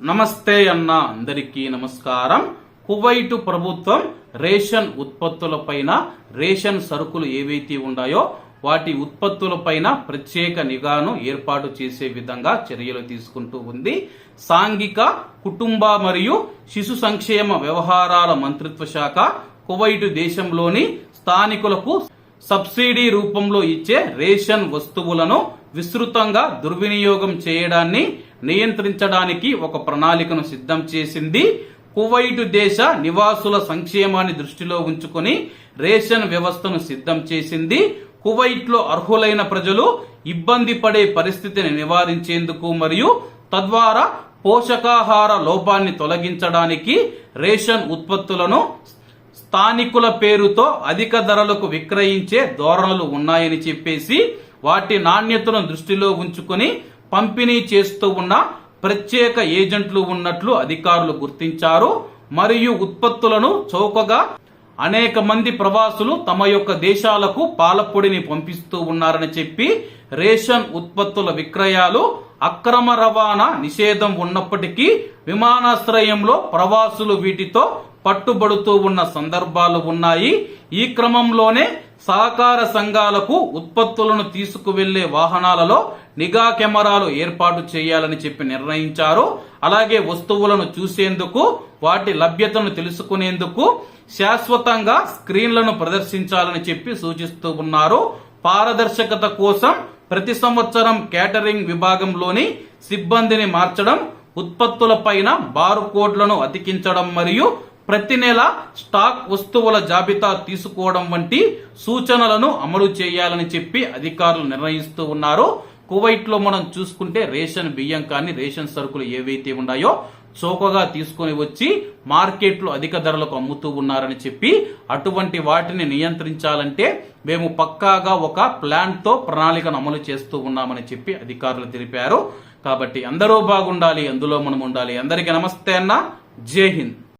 నమస్తే అన్న అందరికీ నమస్కారం. కువైటు ప్రభుత్వం రేషన్ ఉత్పత్తులపైన రేషన్ సరుకులు ఏవైతే ఉన్నాయో వాటి ఉత్పత్తులపైన ప్రత్యేక నిఘాను ఏర్పాటు చేసే విధంగా చర్యలు తీసుకుంటూ ఉంది. సాంఘిక కుటుంబ మరియు శిశు సంక్షేమ వ్యవహారాల మంత్రిత్వ శాఖ కువైటు దేశంలోని స్థానికులకు సబ్సిడీ రూపంలో ఇచ్చే రేషన్ వస్తువులను విస్తృతంగా దుర్వినియోగం చేయడాన్ని నియంత్రించడానికి ఒక ప్రణాళికను సిద్ధం చేసింది. కువైటు దేశ నివాసుల సంక్షేమాన్ని దృష్టిలో ఉంచుకొని రేషన్ వ్యవస్థను సిద్ధం చేసింది. కువైట్లో అర్హులైన ప్రజలు ఇబ్బంది పడే పరిస్థితిని నివారించేందుకు మరియు తద్వారా పోషకాహార లోపాన్ని తొలగించడానికి రేషన్ ఉత్పత్తులను స్థానికుల పేరుతో అధిక ధరలకు విక్రయించే ధోరణులు ఉన్నాయని చెప్పేసి వాటి నాణ్యతను దృష్టిలో ఉంచుకొని పంపిణీ చేస్తూ ఉన్న ప్రత్యేక ఏజెంట్లు ఉన్నట్లు అధికారులు గుర్తించారు. మరియు ఉత్పత్తులను చౌకగా అనేక మంది ప్రవాసులు తమ యొక్క దేశాలకు పాలపొడిని పంపిస్తూ ఉన్నారని చెప్పి రేషన్ ఉత్పత్తుల విక్రయాలు అక్రమ రవాణా నిషేధం ఉన్నప్పటికీ విమానాశ్రయంలో ప్రవాసులు వీటితో పట్టుబడుతూ ఉన్న సందర్భాలు ఉన్నాయి. ఈ క్రమంలోనే సహకార సంఘాలకు ఉత్పత్తులను తీసుకువెళ్ళే వాహనాలలో నిఘా కెమెరాలు ఏర్పాటు చేయాలని చెప్పి నిర్ణయించారు. అలాగే వస్తువులను చూసేందుకు వాటి లభ్యతను తెలుసుకునేందుకు శాశ్వతంగా స్క్రీన్లను ప్రదర్శించాలని చెప్పి సూచిస్తూ ఉన్నారు. పారదర్శకత కోసం ప్రతి సంవత్సరం కేటరింగ్ విభాగంలోని సిబ్బందిని మార్చడం ఉత్పత్తులపైన బారు కోడ్లను అతికించడం మరియు ప్రతి నెల స్టాక్ వస్తువుల జాబితా తీసుకోవడం వంటి సూచనలను అమలు చేయాలని చెప్పి అధికారులు నిర్ణయిస్తూ ఉన్నారు. కువైట్లో మనం చూసుకుంటే రేషన్ బియ్యం కానీ రేషన్ సరుకులు ఏవైతే ఉన్నాయో చౌకగా తీసుకొని వచ్చి మార్కెట్లో అధిక ధరలకు అమ్ముతూ ఉన్నారని చెప్పి అటువంటి వాటిని నియంత్రించాలంటే మేము పక్కాగా ఒక ప్లాన్తో ప్రణాళికను అమలు చేస్తూ ఉన్నామని చెప్పి అధికారులు తెలిపారు. కాబట్టి అందరూ బాగుండాలి అందులో మనం ఉండాలి. అందరికీ నమస్తే అన్న. జై హింద్.